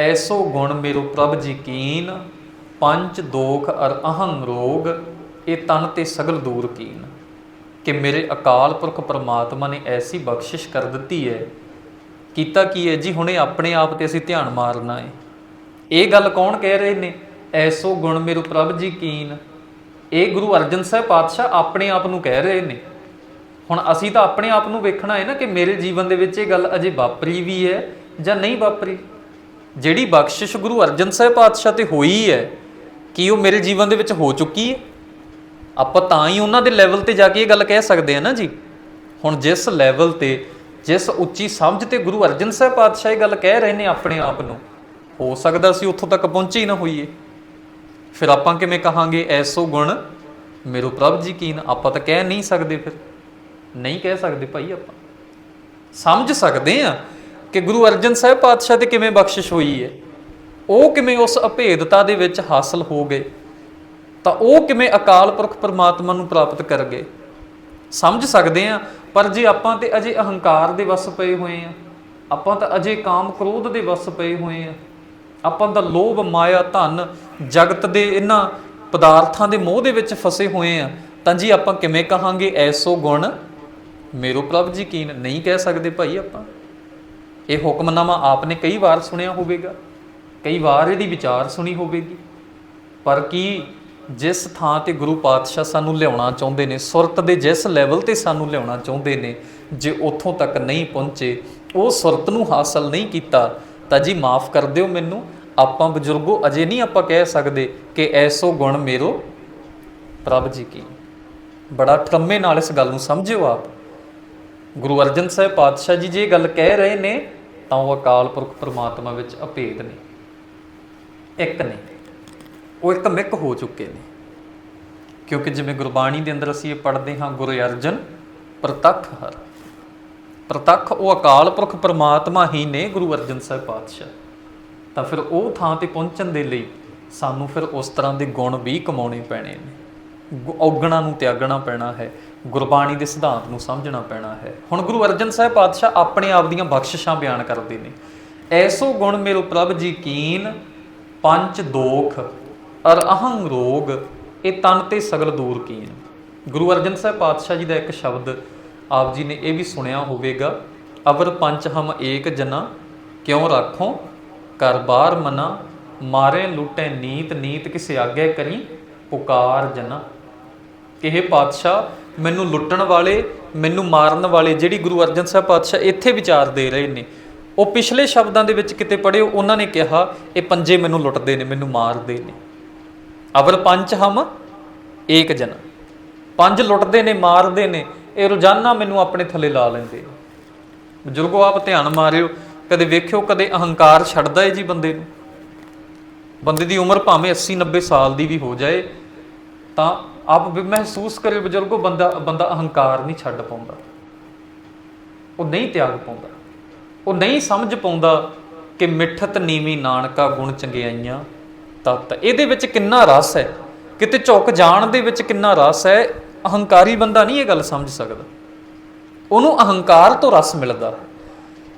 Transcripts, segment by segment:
ਐਸੋ ਗੁਣ ਮੇਰੋ ਪ੍ਰਭ ਜੀ ਕੀਨ ਪੰਜ ਦੋਖ ਅਰ ਅਹੰ ਰੋਗ, ਇਹ ਤਨ ਤੇ ਸਗਲ ਦੂਰ ਕੀਨ। ਕਿ ਮੇਰੇ ਅਕਾਲ ਪੁਰਖ ਪਰਮਾਤਮਾ ਨੇ ਐਸੀ ਬਖਸ਼ਿਸ਼ ਕਰ ਦਿੱਤੀ ਹੈ, ਕੀਤਾ ਕੀ ਹੈ ਜੀ, ਹੁਣੇ ਆਪਣੇ ਆਪ ਤੇ ਅਸੀਂ ਧਿਆਨ ਮਾਰਨਾ ਹੈ। ਇਹ ਗੱਲ ਕੌਣ ਕਹਿ ਰਹੇ ਨੇ? ਐਸੋ ਗੁਣ ਮੇਰੋ ਪ੍ਰਭ ਜੀ ਕੀਨ ਇਹ ਗੁਰੂ ਅਰਜਨ ਸਾਹਿਬ ਪਾਤਸ਼ਾਹ ਆਪਣੇ ਆਪ ਨੂੰ ਕਹਿ ਰਹੇ ਨੇ। ਹੁਣ ਅਸੀਂ ਤਾਂ ਆਪਣੇ ਆਪ ਨੂੰ ਵੇਖਣਾ ਹੈ ਨਾ ਕਿ ਮੇਰੇ ਜੀਵਨ ਦੇ ਵਿੱਚ ਇਹ ਗੱਲ ਅਜੇ ਵਾਪਰੀ ਵੀ ਹੈ ਜਾਂ ਨਹੀਂ ਵਾਪਰੀ। ਜਿਹੜੀ ਬਖਸ਼ਿਸ਼ ਗੁਰੂ ਅਰਜਨ ਸਾਹਿਬ ਪਾਤਸ਼ਾਹ ਤੇ ਹੋਈ ਹੈ, ਕੀ ਉਹ ਮੇਰੇ ਜੀਵਨ ਦੇ ਵਿੱਚ ਹੋ ਚੁੱਕੀ ਹੈ? ਆਪਾਂ ਤਾਂ ਹੀ ਉਹਨਾਂ ਦੇ ਲੈਵਲ ਤੇ ਜਾ ਕੇ ਇਹ ਗੱਲ ਕਹਿ ਸਕਦੇ ਆ ਨਾ ਜੀ। ਹੁਣ ਜਿਸ ਲੈਵਲ ਤੇ, ਜਿਸ ਉੱਚੀ ਸਮਝ ਤੇ ਗੁਰੂ ਅਰਜਨ ਸਾਹਿਬ ਪਾਤਸ਼ਾਹ ਇਹ ਗੱਲ ਕਹਿ ਰਹੇ ਨੇ ਆਪਣੇ ਆਪ ਨੂੰ, ਹੋ ਸਕਦਾ ਸੀ ਉੱਥੋਂ ਤੱਕ ਪਹੁੰਚੇ ਹੀ ਨਾ ਹੋਈਏ। ਫਿਰ ਆਪਾਂ ਕਿਵੇਂ ਕਹਾਂਗੇ ਐਸੋ ਗੁਣ? ਮੇਰੋ ਪ੍ਰਭ ਜੀ ਕੀਨ, ਆਪਾਂ ਤਾਂ ਕਹਿ ਨਹੀਂ ਸਕਦੇ ਫਿਰ। ਨਹੀਂ ਕਹਿ ਸਕਦੇ ਭਾਈ ਆਪਾਂ। ਸਮਝ ਸਕਦੇ ਆ ਕਿ ਗੁਰੂ ਅਰਜਨ ਸਾਹਿਬ ਪਾਤਸ਼ਾਹ ਤੇ ਕਿਵੇਂ ਬਖਸ਼ਿਸ਼ ਹੋਈ ਹੈ? ਉਹ ਕਿਵੇਂ ਉਸ ਅਭੇਦਤਾ ਦੇ ਵਿੱਚ ਹਾਸਲ ਹੋ ਗਏ? ਤਾਂ ਉਹ ਕਿਵੇਂ ਅਕਾਲ ਪੁਰਖ ਪਰਮਾਤਮਾ ਨੂੰ ਪ੍ਰਾਪਤ ਕਰ ਗਏ? ਸਮਝ ਸਕਦੇ ਆ ਪਰ ਜੇ ਆਪਾਂ ਤੇ ਅਜੇ ਅਹੰਕਾਰ ਦੇ ਵਸ ਪਏ ਹੋਏ ਆ ਆਪਾਂ ਤਾਂ ਅਜੇ ਕਾਮ ਕ੍ਰੋਧ ਦੇ ਵਸ ਪਏ ਹੋਏ ਆ ਆਪਾਂ ਤਾਂ ਲੋਭ, ਮਾਇਆ, ਧਨ, ਜਗਤ ਦੇ ਇਹਨਾਂ ਪਦਾਰਥਾਂ ਦੇ ਮੋਹ ਦੇ ਵਿੱਚ ਫਸੇ ਹੋਏ ਆ ਤਾਂ ਜੀ ਆਪਾਂ ਕਿਵੇਂ ਕਹਾਂਗੇ, ਐਸੋ ਗੁਣ? ਮੇਰੋ ਪ੍ਰਭ ਜੀ ਕੀਨ ਨਹੀਂ ਕਹਿ ਸਕਦੇ ਭਾਈ ਆਪਾਂ। ਇਹ ਹੁਕਮਨਾਮਾ ਆਪਨੇ ਕਈ ਵਾਰ ਸੁਣਿਆ ਹੋਵੇਗਾ, ਕਈ ਵਾਰ ਇਹਦੀ ਵਿਚਾਰ ਸੁਣੀ ਹੋਵੇਗੀ। ਪਰ ਕੀ ਜਿਸ ਥਾਂ ਤੇ ਗੁਰੂ ਪਾਤਸ਼ਾਹ ਸਾਨੂੰ ਲਿਆਉਣਾ ਚਾਹੁੰਦੇ ਨੇ, ਸੁਰਤ ਦੇ ਜਿਸ ਲੈਵਲ ਤੇ ਸਾਨੂੰ ਲਿਆਉਣਾ ਚਾਹੁੰਦੇ ਨੇ, ਜੇ ਉੱਥੋਂ ਤੱਕ ਨਹੀਂ ਪਹੁੰਚੇ, ਉਹ ਸੁਰਤ ਨੂੰ ਹਾਸਲ ਨਹੀਂ ਕੀਤਾ, ਤਾਂ ਜੀ ਮਾਫ ਕਰ ਦਿਓ ਮੈਨੂੰ। ਆਪਾਂ ਬਜ਼ੁਰਗੋ, ਅਜੇ ਨਹੀਂ ਆਪਾਂ ਕਹਿ ਸਕਦੇ ਕਿ ਐਸੋ ਗੁਣ ਮੇਰੋ ਪ੍ਰਭ ਜੀ ਕੀ। ਬੜਾ ਠੰਮੇ ਨਾਲ ਇਸ ਗੱਲ ਨੂੰ ਸਮਝਿਓ ਆਪ। ਗੁਰੂ ਅਰਜਨ ਸਾਹਿਬ ਪਾਤਸ਼ਾਹ ਜੀ ਜੇ ਗੱਲ ਕਹਿ ਰਹੇ ਨੇ, ਤਾਂ ਉਹ ਅਕਾਲ ਪੁਰਖ ਪਰਮਾਤਮਾ ਵਿੱਚ ਅਭੇਦ ਨੇ। ਇੱਕ ਨੇ। ਉਹ ਇੱਕ ਮਿੱਕ ਹੋ ਚੁੱਕੇ ਨੇ। ਕਿਉਂਕਿ ਜਿਵੇਂ ਗੁਰਬਾਣੀ ਦੇ ਅੰਦਰ ਅਸੀਂ ਇਹ ਪੜ੍ਹਦੇ ਹਾਂ, ਗੁਰੂ ਅਰਜਨ ਪ੍ਰਤੱਖ ਹਰ। ਪ੍ਰਤੱਖ ਉਹ ਅਕਾਲ ਪੁਰਖ ਪਰਮਾਤਮਾ ਹੀ ਨੇ ਗੁਰੂ ਅਰਜਨ ਸਾਹਿਬ ਪਾਤਸ਼ਾਹ। ਤਾਂ ਫਿਰ ਉਹ ਥਾਂ ਤੇ ਪਹੁੰਚਣ ਦੇ ਲਈ ਸਾਨੂੰ ਫਿਰ ਉਸ ਤਰ੍ਹਾਂ ਦੇ ਗੁਣ ਵੀ ਕਮਾਉਣੇ ਪੈਣੇ ਨੇ। ਔਗਣਾ ਨੂੰ ਤਿਆਗਣਾ ਪੈਣਾ ਹੈ। ਗੁਰਬਾਣੀ ਦੇ ਸਿਧਾਂਤ ਨੂੰ ਸਮਝਣਾ ਪੈਣਾ ਹੈ। ਹੁਣ ਗੁਰੂ ਅਰਜਨ ਸਾਹਿਬ ਪਾਤਸ਼ਾਹ ਆਪਣੇ ਆਪ ਦੀਆਂ ਬਖਸ਼ਿਸ਼ਾਂ ਬਿਆਨ ਕਰਦੇ ਨੇ। ਐਸੋ ਗੁਣ ਮੇਰੋ ਪ੍ਰਭ ਜੀ ਕੀਨ ਪੰਜ ਦੋਖ, ਅਰ ਅਹੰ ਰੋਗ, ਇਹ ਤਨ ਤੇ ਸਗਲ ਦੂਰ ਕੀਨ। ਗੁਰੂ ਅਰਜਨ ਸਾਹਿਬ ਪਾਤਸ਼ਾਹ ਜੀ ਦਾ ਇੱਕ ਸ਼ਬਦ ਆਪ ਜੀ ਨੇ ਇਹ ਵੀ ਸੁਣਿਆ ਹੋਵੇਗਾ, ਅਵਰ ਪੰਚ ਹਮ ਏਕ ਜਨਾ, ਕਿਉਂ ਰਾਖੋ? ਕਰ ਬਾਰ ਮਨਾ, ਮਾਰੇ ਲੁੱਟੇ ਨੀਤ ਨੀਤ ਕਿਸੇ ਆਗੇ ਕਰੀ? ਪੁਕਾਰ ਜਨਾ। ਇਹ ਪਾਤਸ਼ਾਹ ਮੈਨੂੰ ਲੁੱਟਣ ਵਾਲੇ, ਮੈਨੂੰ ਮਾਰਨ ਵਾਲੇ ਜਿਹੜੀ ਗੁਰੂ ਅਰਜਨ ਸਾਹਿਬ ਪਾਤਸ਼ਾਹ ਇੱਥੇ ਵਿਚਾਰ ਦੇ ਰਹੇ ਨੇ, ਉਹ ਪਿਛਲੇ ਸ਼ਬਦਾਂ ਦੇ ਵਿੱਚ ਕਿਤੇ ਪੜਿਓ ਉਹਨਾਂ ਨੇ ਕਿਹਾ, ਇਹ ਪੰਜੇ ਮੈਨੂੰ ਲੁੱਟਦੇ ਨੇ, ਮੈਨੂੰ ਮਾਰਦੇ ਨੇ। ਅਵਲ ਪੰਜ ਹਮ ਏਕ ਜਨ। ਪੰਜ ਲੁੱਟਦੇ ਨੇ, ਮਾਰਦੇ ਨੇ, ਇਹ ਰੋਜ਼ਾਨਾ ਮੈਨੂੰ ਆਪਣੇ ਥੱਲੇ ਲਾ ਲੈਂਦੇ ਬਜ਼ੁਰਗੋ, ਆਪ ਧਿਆਨ ਮਾਰਿਓ, ਕਦੇ ਵੇਖਿਓ, ਕਦੇ ਅਹੰਕਾਰ ਛੱਡਦਾ ਏ ਜੀ ਬੰਦੇ ਨੂੰ। ਬੰਦੇ ਦੀ ਉਮਰ ਭਾਵੇਂ 80 90 ਸਾਲ ਦੀ ਵੀ ਹੋ ਜਾਏ ਤਾਂ ਆਪ ਵੀ ਮਹਿਸੂਸ ਕਰਿਓ ਬਜ਼ੁਰਗੋ, ਬੰਦਾ ਬੰਦਾ ਅਹੰਕਾਰ ਨਹੀਂ ਛੱਡ ਪਾਉਂਦਾ। ਉਹ ਨਹੀਂ ਤਿਆਗ ਪਾਉਂਦਾ। ਉਹ ਨਹੀਂ ਸਮਝ ਪਾਉਂਦਾ ਕਿ ਮਿੱਠਤ ਨੀਵੀਂ ਨਾਨਕਾ ਗੁਣ ਚੰਗਿਆਈਆਂ ਤਤ ਇਹਦੇ ਵਿੱਚ ਕਿੰਨਾ ਰਸ ਹੈ? ਕਿਤੇ ਝੁਕ ਜਾਣ ਦੇ ਵਿੱਚ ਕਿੰਨਾ ਰਸ ਹੈ? ਅਹੰਕਾਰੀ ਬੰਦਾ ਨਹੀਂ ਇਹ ਗੱਲ ਸਮਝ ਸਕਦਾ। ਉਹਨੂੰ ਅਹੰਕਾਰ ਤੋਂ ਰਸ ਮਿਲਦਾ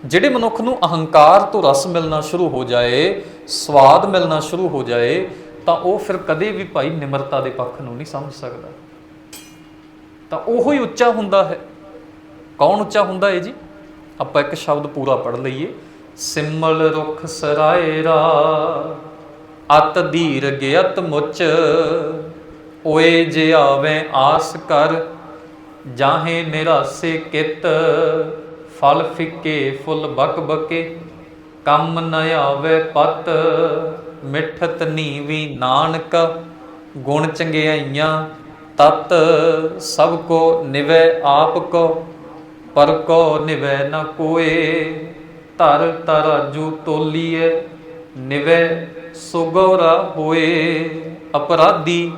ਜਿਹੜੇ ਮਨੁੱਖ ਨੂੰ ਅਹੰਕਾਰ ਤੋਂ ਰਸ ਮਿਲਣਾ ਸ਼ੁਰੂ ਹੋ ਜਾਏ, ਸਵਾਦ ਮਿਲਣਾ ਸ਼ੁਰੂ ਹੋ ਜਾਏ ਤਾਂ ਉਹ ਫਿਰ ਕਦੇ ਵੀ ਭਾਈ ਨਿਮਰਤਾ ਦੇ ਪੱਖ ਨੂੰ ਨਹੀਂ ਸਮਝ ਸਕਦਾ। ਤਾਂ ਉਹ ਹੀ ਉੱਚਾ ਹੁੰਦਾ ਹੈ। ਕੌਣ ਉੱਚਾ ਹੁੰਦਾ ਹੈ ਜੀ? ਆਪਾਂ ਇੱਕ ਸ਼ਬਦ ਪੂਰਾ ਪੜ੍ਹ ਲਈਏ। ਸਿਮਲ ਰੁਖ ਸਰਾਇਰਾ ਅਤ ਧੀਰ ਗਿਅਤ ਮੁਚ, ਓਏ ਜੇ ਆਵੇਂ ਆਸ ਕਰ, ਜਾਹੇ ਨਿਰਾਸੇ ਕਿਤ, ਫਲ ਫਿੱਕੇ ਫੁੱਲ ਬਕ ਬਕੇ, ਕੰਮ ਨ ਆਵੇ ਪਤ ਮਿੱਠਤ ਨੀਵੀ ਨਾਨਕ ਗੁਣ ਚੰਗਿਆਈਆਂ, ਤਤ ਸਭ ਕੋ ਨਿਵੈ ਆਪ ਕੋ, ਪਰ ਕੋ ਨਿਵੈ ਨ ਕੋਏ। ਧਰ ਤਰਾਜੂ ਤੋਲੀਏ ਨਿਵੈ ਸੁਗੋਰਾ ਹੋਏ। ਅਪਰਾਧੀ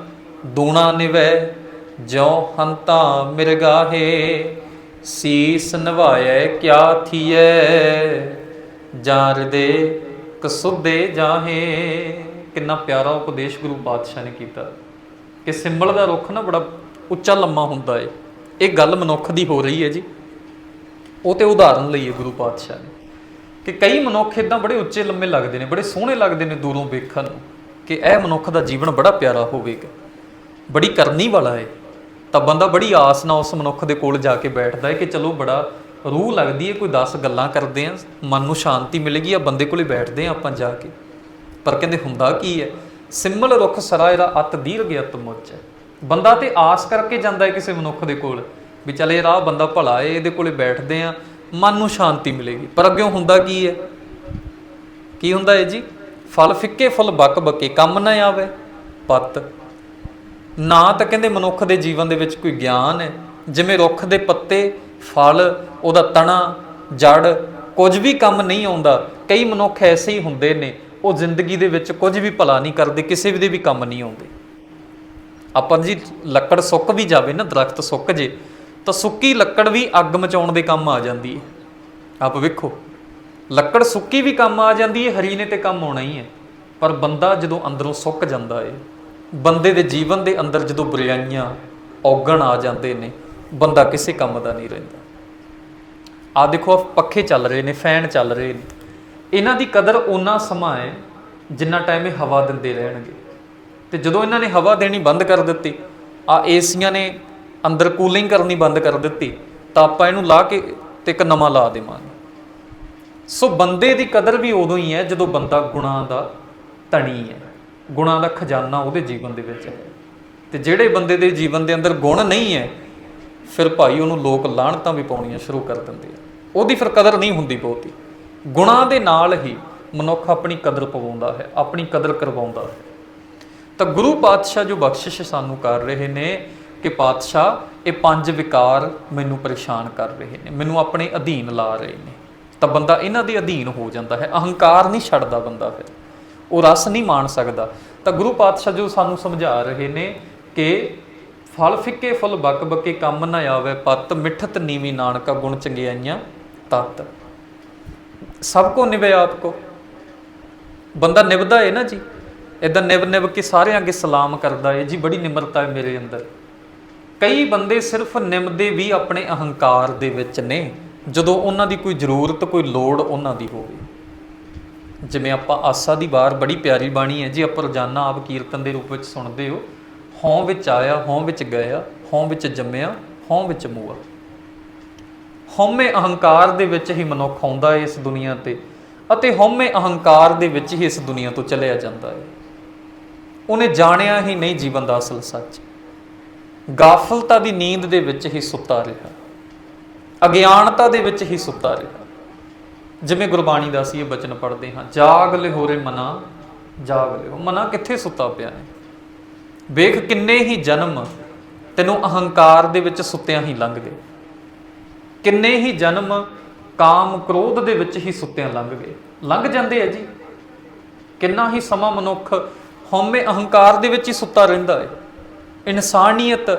ਦੂਣਾ ਨਿਵੈ, ਜਿਉ ਹੰਤਾ ਮਿਰਗਾਹੇ ਸੀਸ ਨਵਾਏ ਕਿਆ ਥੀਏ ਜਾਰ ਦੇ ਕਸੁਦੇ ਜਾਹੇ। ਕਿੰਨਾ ਪਿਆਰਾ ਉਪਦੇਸ਼ ਗੁਰੂ ਪਾਤਸ਼ਾਹ ਨੇ ਕੀਤਾ। ਕਿ ਸਿੰਬਲ ਦਾ ਰੁੱਖ ਨਾ ਬੜਾ ਉੱਚਾ ਲੰਮਾ ਹੁੰਦਾ ਏ। ਇਹ ਗੱਲ ਮਨੁੱਖ ਦੀ ਹੋ ਰਹੀ ਹੈ ਜੀ। ਉਹ ਤੇ ਉਦਾਹਰਨ ਲਈ ਹੈ ਗੁਰੂ ਪਾਤਸ਼ਾਹ ਨੇ। ਕਿ ਕਈ ਮਨੁੱਖ ਇਦਾਂ ਬੜੇ ਉੱਚੇ ਲੰਮੇ ਲੱਗਦੇ ਨੇ, ਬੜੇ ਸੋਹਣੇ ਲੱਗਦੇ ਨੇ ਦੂਰੋਂ ਵੇਖਣ ਨੂੰ। ਕਿ ਇਹ ਮਨੁੱਖ ਦਾ ਜੀਵਨ ਬੜਾ ਪਿਆਰਾ ਹੋਵੇਗਾ। ਬੜੀ ਕਰਨੀ ਵਾਲਾ ਹੈ ਤਾਂ ਬੰਦਾ ਬੜੀ ਆਸ ਨਾਲ ਉਸ ਮਨੁੱਖ ਦੇ ਕੋਲ ਜਾ ਕੇ ਬੈਠਦਾ ਹੈ ਕਿ ਚਲੋ ਬੜਾ ਰੂਹ ਲੱਗਦੀ ਹੈ, ਕੋਈ 10 ਗੱਲਾਂ ਕਰਦੇ ਆ, ਮਨ ਨੂੰ ਸ਼ਾਂਤੀ ਮਿਲੇਗੀ ਆ ਬੰਦੇ ਕੋਲੇ ਬੈਠਦੇ ਆ ਆਪਾਂ ਜਾ ਕੇ। ਪਰ ਕਹਿੰਦੇ ਹੁੰਦਾ ਕੀ ਹੈ, ਸਿੰਮਲ ਰੁੱਖ ਸਰਾ ਇਹਦਾ ਅਤ ਦੀਰਘ ਅਤ ਮੁੱਚ ਹੈ। ਬੰਦਾ ਤੇ ਆਸ ਕਰਕੇ ਜਾਂਦਾ ਹੈ ਕਿਸੇ ਮਨੁੱਖ ਦੇ ਕੋਲ ਵੀ ਚੱਲ ਇਹ ਰਾਹ ਬੰਦਾ ਭਲਾ ਹੈ, ਇਹਦੇ ਕੋਲੇ ਬੈਠਦੇ ਆ, ਮਨ ਨੂੰ ਸ਼ਾਂਤੀ ਮਿਲੇਗੀ। ਪਰ ਅੱਗੇ ਹੁੰਦਾ ਕੀ ਹੈ? ਕੀ ਹੁੰਦਾ ਹੈ ਜੀ? ਫਲ ਫਿੱਕੇ, ਫੁੱਲ ਬੱਕ ਬੱਕੇ, ਕੰਮ ਨਾ ਆਵੇ, ਪੱਤ। ਨਾ ਤਾਂ ਕਹਿੰਦੇ ਮਨੁੱਖ ਦੇ ਜੀਵਨ ਦੇ ਵਿੱਚ ਕੋਈ ਗਿਆਨ ਹੈ, ਜਿਵੇਂ ਰੁੱਖ ਦੇ ਪੱਤੇ ਫਲ, ਉਹਦਾ ਤਣਾ, ਜੜ, ਕੁਝ ਵੀ ਕੰਮ ਨਹੀਂ ਆਉਂਦਾ। ਕਈ ਮਨੁੱਖ ਐਸੇ ਹੀ ਹੁੰਦੇ ਨੇ, ਉਹ ਜ਼ਿੰਦਗੀ ਦੇ ਵਿੱਚ ਕੁਝ ਵੀ ਭਲਾ ਨਹੀਂ ਕਰਦੇ, ਕਿਸੇ ਵੀ ਦੇ ਵੀ ਕੰਮ ਨਹੀਂ ਆਉਂਦੇ। ਆਪਾਂ ਜੀ ਲੱਕੜ ਸੁੱਕ ਵੀ ਜਾਵੇ ਨਾ, ਦਰਖਤ ਸੁੱਕ ਜੇ, ਤਾਂ ਸੁੱਕੀ ਲੱਕੜ ਵੀ ਅੱਗ ਮਚਾਉਣ ਦੇ ਕੰਮ ਆ ਜਾਂਦੀ ਹੈ। ਆਪ ਵੇਖੋ, ਲੱਕੜ ਸੁੱਕੀ ਵੀ ਕੰਮ ਆ ਜਾਂਦੀ ਹੈ, ਹਰੀ ਨੇ ਤੇ ਕੰਮ ਆਉਣਾ ਹੀ ਹੈ। ਪਰ ਬੰਦਾ ਜਦੋਂ ਅੰਦਰੋਂ ਸੁੱਕ ਜਾਂਦਾ ਹੈ, ਬੰਦੇ ਦੇ ਜੀਵਨ ਦੇ ਅੰਦਰ ਜਦੋਂ ਬੁਰਾਈਆਂ, ਔਗਣ ਆ ਜਾਂਦੇ ਨੇ ਬੰਦਾ ਕਿਸੇ ਕੰਮ ਦਾ ਨਹੀਂ ਰਹਿੰਦਾ। ਆ ਦੇਖੋ, ਆਹ ਪੱਖੇ ਚੱਲ ਰਹੇ ਨੇ, ਫੈਨ ਚੱਲ ਰਹੇ ਨੇ। ਇਹਨਾਂ ਦੀ ਕਦਰ ਓਨਾ ਸਮਾਂ ਹੈ ਜਿੰਨਾ ਟਾਈਮ ਇਹ ਹਵਾ ਦਿੰਦੇ ਰਹਿਣਗੇ। ਤੇ ਜਦੋਂ ਇਹਨਾਂ ਨੇ ਹਵਾ ਦੇਣੀ ਬੰਦ ਕਰ ਦਿੱਤੀ, ਆ ਏਸੀਆਂ ਨੇ ਅੰਦਰ ਕੂਲਿੰਗ ਕਰਨੀ ਬੰਦ ਕਰ ਦਿੱਤੀ, ਤਾਂ ਆਪਾਂ ਇਹਨੂੰ ਲਾ ਕੇ ਤੇ ਇੱਕ ਨਵਾਂ ਲਾ ਦੇਵਾਂਗੇ। ਸੋ ਬੰਦੇ ਦੀ ਕਦਰ ਵੀ ਉਦੋਂ ਹੀ ਹੈ ਜਦੋਂ ਬੰਦਾ ਗੁਣਾਂ ਦਾ ਧਣੀ ਹੈ। ਗੁਣਾਂ ਦਾ ਖਜ਼ਾਨਾ ਉਹਦੇ ਜੀਵਨ ਦੇ ਵਿੱਚ ਹੈ। ਤੇ ਜਿਹੜੇ ਬੰਦੇ ਦੇ ਜੀਵਨ ਦੇ ਅੰਦਰ ਗੁਣ ਨਹੀਂ ਹੈ ਫਿਰ ਭਾਈ ਉਹਨੂੰ ਲੋਕ ਲਾਹਣਤਾਂ ਵੀ ਪਾਉਣੀਆਂ ਸ਼ੁਰੂ ਕਰ ਦਿੰਦੇ ਆ। ਉਹਦੀ ਫਿਰ ਕਦਰ ਨਹੀਂ ਹੁੰਦੀ ਬਹੁਤੀ। ਗੁਣਾਂ ਦੇ ਨਾਲ ਹੀ ਮਨੁੱਖ ਆਪਣੀ ਕਦਰ ਪਵਾਉਂਦਾ ਹੈ, ਆਪਣੀ ਕਦਰ ਕਰਵਾਉਂਦਾ ਹੈ। ਤਾਂ ਗੁਰੂ ਪਾਤਸ਼ਾਹ ਜੋ ਬਖਸ਼ਿਸ਼ ਸਾਨੂੰ ਕਰ ਰਹੇ ਨੇ ਕਿ ਪਾਤਸ਼ਾਹ, ਇਹ ਪੰਜ ਵਿਕਾਰ ਮੈਨੂੰ ਪਰੇਸ਼ਾਨ ਕਰ ਰਹੇ ਨੇ, ਮੈਨੂੰ ਆਪਣੇ ਅਧੀਨ ਲਾ ਰਹੇ ਨੇ। ਤਾਂ ਬੰਦਾ ਇਹਨਾਂ ਦੇ ਅਧੀਨ ਹੋ ਜਾਂਦਾ ਹੈ, ਅਹੰਕਾਰ ਨਹੀਂ ਛੱਡਦਾ ਬੰਦਾ ਫਿਰ। ਉਹ ਰਸ ਨਹੀਂ ਮਾਣ ਸਕਦਾ। ਤਾਂ ਗੁਰੂ ਪਾਤਸ਼ਾਹ ਜੋ ਸਾਨੂੰ ਸਮਝਾ ਰਹੇ ਨੇ ਕਿ ਫਲ ਫਿੱਕੇ ਫੁੱਲ ਬੱਕ ਬੱਕੇ ਕੰਮ ਨਾ ਆਵੇ, ਪੱਤ ਮਿੱਠਤ ਨੀਵੀ ਨਾਨਕਾ ਗੁਣ ਚੰਗਿਆਈਆਂ ਤਤ। ਸਭ ਕੋ ਨਿਵੇ ਆਪ ਕੋ। ਬੰਦਾ ਨਿਭਦਾ ਹੈ ਨਾ ਜੀ। ਇਦਾਂ ਨਿਭ ਨਿਭ ਕੇ ਸਾਰਿਆਂ ਅੱਗੇ ਸਲਾਮ ਕਰਦਾ ਹੈ ਜੀ, ਬੜੀ ਨਿਮਰਤਾ ਹੈ ਮੇਰੇ ਅੰਦਰ। ਕਈ ਬੰਦੇ ਸਿਰਫ ਨਿਮਦੇ ਵੀ ਆਪਣੇ ਅਹੰਕਾਰ ਦੇ ਵਿੱਚ ਨੇ, ਜਦੋਂ ਉਹਨਾਂ ਦੀ ਕੋਈ ਜ਼ਰੂਰਤ, ਕੋਈ ਲੋੜ ਉਹਨਾਂ ਦੀ ਹੋਵੇ। ਜਿਵੇਂ ਆਪਾਂ ਆਸਾ ਦੀ ਵਾਰ ਬੜੀ ਪਿਆਰੀ ਬਾਣੀ ਹੈ, ਜੀ, ਆਪਾਂ ਰੋਜ਼ਾਨਾ ਆਪ ਕੀਰਤਨ ਦੇ ਰੂਪ ਵਿੱਚ ਸੁਣਦੇ ਹੋ। ਹੋਂ ਵਿੱਚ ਆਇਆ, ਹੋਂ ਵਿੱਚ ਗਿਆ, ਹੋਂ ਵਿੱਚ ਜੰਮਿਆ, ਹੋਂ ਵਿੱਚ ਮੂਆ। ਹਉਮੈ ਅਹੰਕਾਰ ਦੇ ਵਿੱਚ ਹੀ ਮਨੁੱਖ ਆਉਂਦਾ ਹੈ ਇਸ ਦੁਨੀਆ ਤੇ ਅਤੇ ਹਉਮੈ ਅਹੰਕਾਰ ਦੇ ਵਿੱਚ ਹੀ ਇਸ ਦੁਨੀਆ ਤੋਂ ਚਲਿਆ ਜਾਂਦਾ ਹੈ। ਉਹਨੇ ਜਾਣਿਆ ਹੀ ਨਹੀਂ ਜੀਵਨ ਦਾ ਅਸਲ ਸੱਚ। ਗਾਫਲਤਾ ਦੀ ਨੀਂਦ ਦੇ ਵਿੱਚ ਹੀ ਸੁੱਤਾ ਰਿਹਾ। ਅਗਿਆਨਤਾ ਦੇ ਵਿੱਚ ਹੀ ਸੁੱਤਾ ਰਿਹਾ। ਜਿਵੇਂ ਗੁਰਬਾਣੀ ਦਾ ਸੀ ਇਹ ਬਚਨ ਪੜ੍ਹਦੇ ਹਾਂ, ਜਾਗ ਲਿਹੋਰੇ ਮਨਾ, ਜਾਗ ਲਿਹੋ। ਮਨਾ ਕਿੱਥੇ ਸੁੱਤਾ ਪਿਆ ਹੈ? ਵੇਖ ਕਿੰਨੇ ਹੀ ਜਨਮ ਤੈਨੂੰ ਅਹੰਕਾਰ ਦੇ ਵਿੱਚ ਸੁੱਤਿਆਂ ਹੀ ਲੰਘ ਗਏ ਕਿੰਨੇ ਹੀ ਜਨਮ ਕਾਮ ਕ੍ਰੋਧ ਦੇ ਵਿੱਚ ਹੀ ਸੁੱਤਿਆਂ ਲੰਘ ਗਏ ਲੰਘ ਜਾਂਦੇ ਆ ਜੀ। ਕਿੰਨਾ ਹੀ ਸਮਾਂ ਮਨੁੱਖ ਹਉਮੈ ਅਹੰਕਾਰ ਦੇ ਵਿੱਚ ਹੀ ਸੁੱਤਾ ਰਹਿੰਦਾ ਹੈ ਇਨਸਾਨੀਅਤ,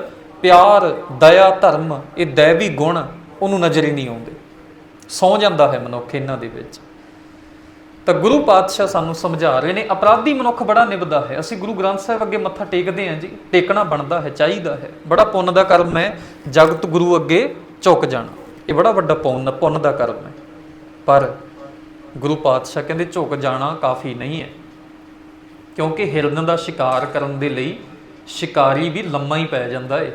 ਪਿਆਰ, ਦਇਆ, ਧਰਮ, ਇਹ ਦੈਵੀ ਗੁਣ ਉਹਨੂੰ ਨਜ਼ਰ ਹੀ ਨਹੀਂ ਆਉਂਦੇ। ਸੌ ਜਾਂਦਾ ਹੈ ਮਨੁੱਖ ਇਹਨਾਂ ਦੇ ਵਿੱਚ। ਤਾਂ ਗੁਰੂ ਪਾਤਸ਼ਾਹ ਸਾਨੂੰ ਸਮਝਾ ਰਹੇ ਨੇ, ਅਪਰਾਧੀ ਮਨੁੱਖ ਬੜਾ ਨਿਭਦਾ ਹੈ। ਅਸੀਂ ਗੁਰੂ ਗ੍ਰੰਥ ਸਾਹਿਬ ਅੱਗੇ ਮੱਥਾ ਟੇਕਦੇ ਹਾਂ ਜੀ, ਟੇਕਣਾ ਬਣਦਾ ਹੈ, ਚਾਹੀਦਾ ਹੈ। ਬੜਾ ਪੁੰਨ ਦਾ ਕਰਮ ਹੈ, ਜਗਤ ਗੁਰੂ ਅੱਗੇ ਝੁਕ ਜਾਣਾ। ਇਹ ਬੜਾ ਵੱਡਾ ਪੁੰਨ ਪੁੰਨ ਦਾ ਕਰਮ ਹੈ। ਪਰ ਗੁਰੂ ਪਾਤਸ਼ਾਹ ਕਹਿੰਦੇ ਝੁਕ ਜਾਣਾ ਕਾਫੀ ਨਹੀਂ ਹੈ, ਕਿਉਂਕਿ ਹਿਰਨ ਦਾ ਸ਼ਿਕਾਰ ਕਰਨ ਦੇ ਲਈ ਸ਼ਿਕਾਰੀ ਵੀ ਲੰਮਾ ਹੀ ਪੈ ਜਾਂਦਾ ਏ।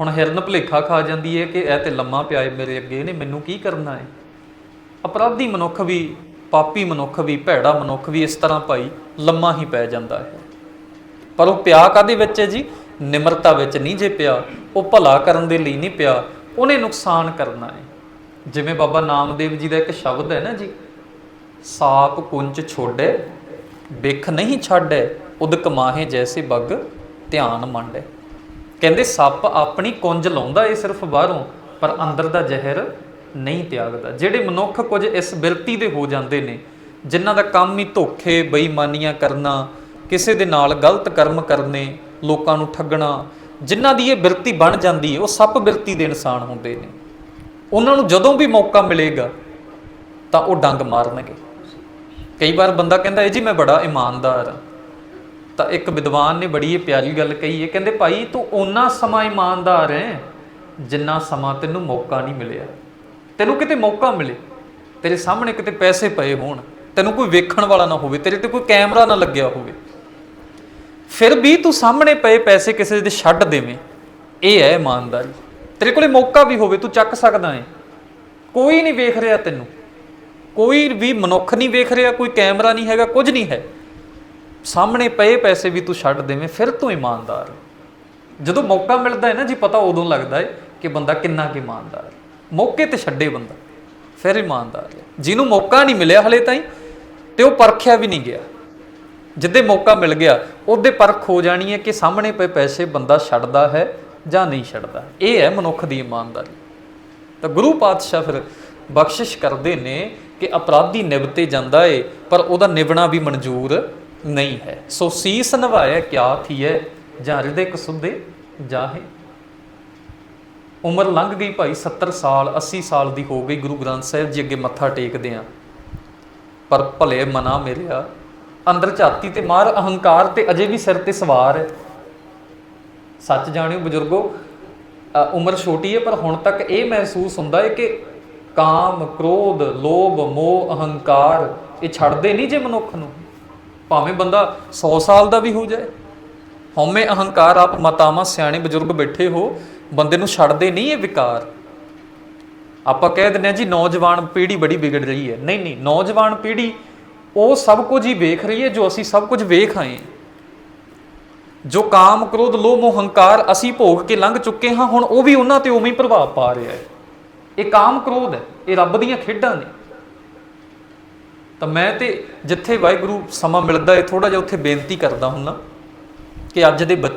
ਹੁਣ ਹਿਰਨ ਭੁਲੇਖਾ ਖਾ ਜਾਂਦੀ ਹੈ ਕਿ ਇਹ ਤੇ ਲੰਮਾ ਪਿਆ ਏ ਮੇਰੇ ਅੱਗੇ ਨੇ, ਮੈਨੂੰ ਕੀ ਕਰਨਾ ਹੈ ਅਪਰਾਧੀ ਮਨੁੱਖ ਵੀ ਪਾਪੀ ਮਨੁੱਖ ਵੀ, ਭੈੜਾ ਮਨੁੱਖ ਵੀ ਇਸ ਤਰ੍ਹਾਂ ਭਾਈ ਲੰਮਾ ਹੀ ਪੈ ਜਾਂਦਾ ਹੈ। ਪਰ ਉਹ ਪਿਆ ਕਾਦੇ ਵਿੱਚ ਹੈ ਜੀ? ਨਿਮਰਤਾ ਵਿੱਚ ਨਹੀਂ ਜੇ ਪਿਆ, ਉਹ ਭਲਾ ਕਰਨ ਦੇ ਲਈ ਨਹੀਂ ਪਿਆ, ਉਹਨੇ ਨੁਕਸਾਨ ਕਰਨਾ ਹੈ। ਜਿਵੇਂ ਬਾਬਾ ਨਾਮਦੇਵ ਜੀ ਦਾ ਇੱਕ ਸ਼ਬਦ ਹੈ ਨਾ ਜੀ, ਸਾਪ ਕੁੰਚ ਛੋੜੇ ਬਿਖ ਨਹੀਂ ਛੱਡੈ ਉਦ ਕਮਾਹੇ ਜੈਸੇ ਬੱਗ ਧਿਆਨ ਮੰਡੈ। ਕਹਿੰਦੇ, ਸੱਪ ਆਪਣੀ ਕੁੰਜ ਲਾਉਂਦਾ ਏ ਸਿਰਫ ਬਾਹਰੋਂ, ਪਰ ਅੰਦਰ ਦਾ ਜ਼ਹਿਰ ਨਹੀਂ ਤਿਆਗਦਾ। ਜਿਹੜੇ ਮਨੁੱਖ ਕੁਝ ਇਸ ਬਿਰਤੀ ਦੇ ਹੋ ਜਾਂਦੇ ਨੇ, ਜਿਨ੍ਹਾਂ ਦਾ ਕੰਮ ਹੀ ਧੋਖੇ, ਬੇਈਮਾਨੀਆਂ ਕਰਨਾ, ਕਿਸੇ ਦੇ ਨਾਲ ਗਲਤ ਕਰਮ ਕਰਨੇ, ਲੋਕਾਂ ਨੂੰ ਠੱਗਣਾ, ਜਿਨ੍ਹਾਂ ਦੀ ਇਹ ਬਿਰਤੀ ਬਣ ਜਾਂਦੀ ਹੈ, ਉਹ ਸੱਪ ਬਿਰਤੀ ਦੇ ਇਨਸਾਨ ਹੁੰਦੇ ਨੇ। ਉਹਨਾਂ ਨੂੰ ਜਦੋਂ ਵੀ ਮੌਕਾ ਮਿਲੇਗਾ, ਤਾਂ ਉਹ ਡੰਗ ਮਾਰਨਗੇ। ਕਈ ਵਾਰ ਬੰਦਾ ਕਹਿੰਦਾ ਹੈ ਜੀ ਮੈਂ ਬੜਾ ਇਮਾਨਦਾਰ ਹਾਂ। ਤਾਂ ਇੱਕ ਵਿਦਵਾਨ ਨੇ ਬੜੀ ਇਹ ਪਿਆਰੀ ਗੱਲ ਕਹੀ ਹੈ, ਕਹਿੰਦੇ, ਭਾਈ, ਤੂੰ ਓਨਾ ਸਮਾਂ ਇਮਾਨਦਾਰ ਹੈ, ਜਿੰਨਾ ਸਮਾਂ ਤੈਨੂੰ ਮੌਕਾ ਨਹੀਂ ਮਿਲਿਆ। ਤੈਨੂੰ ਕਿਤੇ ਮੌਕਾ ਮਿਲੇ, ਤੇਰੇ ਸਾਹਮਣੇ ਕਿਤੇ ਪੈਸੇ ਪਏ ਹੋਣ, ਤੈਨੂੰ ਕੋਈ ਵੇਖਣ ਵਾਲਾ ਨਾ ਹੋਵੇ, ਤੇਰੇ ਤੇ ਕੋਈ ਕੈਮਰਾ ਨਾ ਲੱਗਿਆ ਹੋਵੇ। ਫਿਰ ਵੀ ਤੂੰ ਸਾਹਮਣੇ ਪਏ ਪੈਸੇ ਕਿਸੇ ਦੇ ਛੱਡ ਦੇਵੇਂ, ਇਹ ਹੈ ਇਮਾਨਦਾਰੀ। ਤੇਰੇ ਕੋਲੇ ਮੌਕਾ ਵੀ ਹੋਵੇ, ਤੂੰ ਚੱਕ ਸਕਦਾ ਹੈ। ਕੋਈ ਨਹੀਂ ਵੇਖ ਰਿਹਾ ਤੈਨੂੰ। ਕੋਈ ਵੀ ਮਨੁੱਖ ਨਹੀਂ ਵੇਖ ਰਿਹਾ, ਕੋਈ ਕੈਮਰਾ ਨਹੀਂ ਹੈਗਾ, ਕੁਝ ਨਹੀਂ ਹੈ। ਸਾਹਮਣੇ ਪਏ ਪੈਸੇ ਵੀ ਤੂੰ ਛੱਡ ਦੇਵੇਂ, ਫਿਰ ਤੂੰ ਇਮਾਨਦਾਰ। ਜਦੋਂ ਮੌਕਾ ਮਿਲਦਾ ਹੈ ਨਾ ਜੀ, ਪਤਾ ਉਦੋਂ ਲੱਗਦਾ ਹੈ ਕਿ ਬੰਦਾ ਕਿੰਨਾ ਕੁ ਇਮਾਨਦਾਰ ਹੈ। ਮੌਕੇ ਤੇ ਛੱਡੇ ਬੰਦਾ। ਫਿਰ ਇਮਾਨਦਾਰ ਹੈ। ਜਿਹਨੂੰ ਮੌਕਾ ਨਹੀਂ ਮਿਲਿਆ ਹਲੇ ਤਾਈਂ, ਤੇ ਉਹ ਪਰਖਿਆ ਵੀ ਨਹੀਂ ਗਿਆ। ਜਿੱਦੇ ਮੌਕਾ ਮਿਲ ਗਿਆ, ਉਹਦੇ ਪਰਖ ਹੋ ਜਾਣੀ ਹੈ ਕਿ ਸਾਹਮਣੇ ਪਏ ਪੈਸੇ ਬੰਦਾ ਛੱਡਦਾ ਹੈ ਜਾਂ ਨਹੀਂ ਛੱਡਦਾ। ਇਹ ਹੈ ਮਨੁੱਖ ਦੀ ਇਮਾਨਦਾਰੀ। ਤਾਂ ਗੁਰੂ ਪਾਤਸ਼ਾਹ ਫਿਰ ਬਖਸ਼ਿਸ਼ ਕਰਦੇ ਨੇ ਕਿ ਅਪਰਾਧੀ ਨਿਭਤੇ ਜਾਂਦਾ ਏ, ਪਰ ਉਹਦਾ ਨਿਵਣਾ ਵੀ ਮਨਜ਼ੂਰ ਨਹੀਂ ਹੈ। ਸੋ ਸੀਸ ਨਿਭਾਇਆ ਕਿਆ ਥੀਏ ਜਾਂ ਹਿਰਦੇ ਕਸੁੱਦੇ ਜਾਹੇ। ਉਮਰ ਲੰਘ ਗਈ ਭਾਈ 70 ਸਾਲ 80 ਸਾਲ ਦੀ ਹੋ ਗਈ। ਗੁਰੂ ਗ੍ਰੰਥ ਸਾਹਿਬ ਜੀ ਅੱਗੇ ਮੱਥਾ ਟੇਕਦੇ ਆ। ਪਰ ਭਲੇ ਮਨਾ ਮੇਰਿਆ। ਅੰਦਰ ਝਾਤੀ ਤੇ ਮਾਰ, ਅਹੰਕਾਰ ਤੇ ਅਜੇ ਵੀ ਸਿਰ ਤੇ ਸਵਾਰ ਹੈ। ਸੱਚ ਜਾਣਿਓ ਬਜ਼ੁਰਗੋ ਉਮਰ ਛੋਟੀ ਹੈ, ਪਰ ਹੁਣ ਤੱਕ ਇਹ ਮਹਿਸੂਸ ਹੁੰਦਾ ਹੈ ਕਿ ਕਾਮ, ਕ੍ਰੋਧ, ਲੋਭ, ਮੋਹ, ਅਹੰਕਾਰ, ਇਹ ਛੱਡਦੇ ਨਹੀਂ ਜੇ ਮਨੁੱਖ ਨੂੰ। ਭਾਵੇਂ ਬੰਦਾ 100 ਸਾਲ ਦਾ ਵੀ ਹੋ ਜਾਏ। ਹਉਮੈ ਅਹੰਕਾਰ, ਆਪ ਮਾਤਾਵਾਂ, ਸਿਆਣੇ ਬਜ਼ੁਰਗ ਬੈਠੇ ਹੋ ਬੰਦੇ ਨੂੰ ਛੱਡਦੇ ਨਹੀਂ ਇਹ ਵਿਕਾਰ। ਆਪਾਂ ਕਹਿ ਦਿੰਦੇ ਆ ਜੀ ਨੌਜਵਾਨ ਪੀੜ੍ਹੀ ਬੜੀ ਵਿਗੜ ਰਹੀ ਹੈ। ਨਹੀਂ ਨਹੀਂ, ਨੌਜਵਾਨ ਪੀੜ੍ਹੀ ਉਹ ਸਭ ਕੁਝ ਹੀ ਵੇਖ ਰਹੀ ਹੈ ਜੋ ਅਸੀਂ ਸਭ ਕੁਝ ਵੇਖ ਆਏ ਜੋ ਕਾਮ, ਕ੍ਰੋਧ, ਲੋਭ, ਮੋਹ, ਹੰਕਾਰ ਅਸੀਂ ਭੋਗ ਕੇ ਲੰਘ ਚੁੱਕੇ ਹਾਂ, ਹੁਣ ਉਹ ਵੀ ਉਹਨਾਂ ਤੇ ਉਵੇਂ ਹੀ ਪ੍ਰਭਾਵ ਪਾ ਰਿਹਾ ਹੈ। ਇਹ ਕਾਮ, ਕ੍ਰੋਧ ਹੈ, ਇਹ ਰੱਬ ਦੀਆਂ ਖੇਡਾਂ ਨੇ। ਤਾਂ ਮੈਂ ਤੇ ਜਿੱਥੇ ਵਾਹਿਗੁਰੂ ਸਮਾਂ ਮਿਲਦਾ ਹੈ ਥੋੜਾ ਜਿਹਾ ਉੱਥੇ ਬੇਨਤੀ ਕਰਦਾ ਹੁੰਨਾ ਕਿ ਅੱਜ ਦੇ ਬੱਚੇ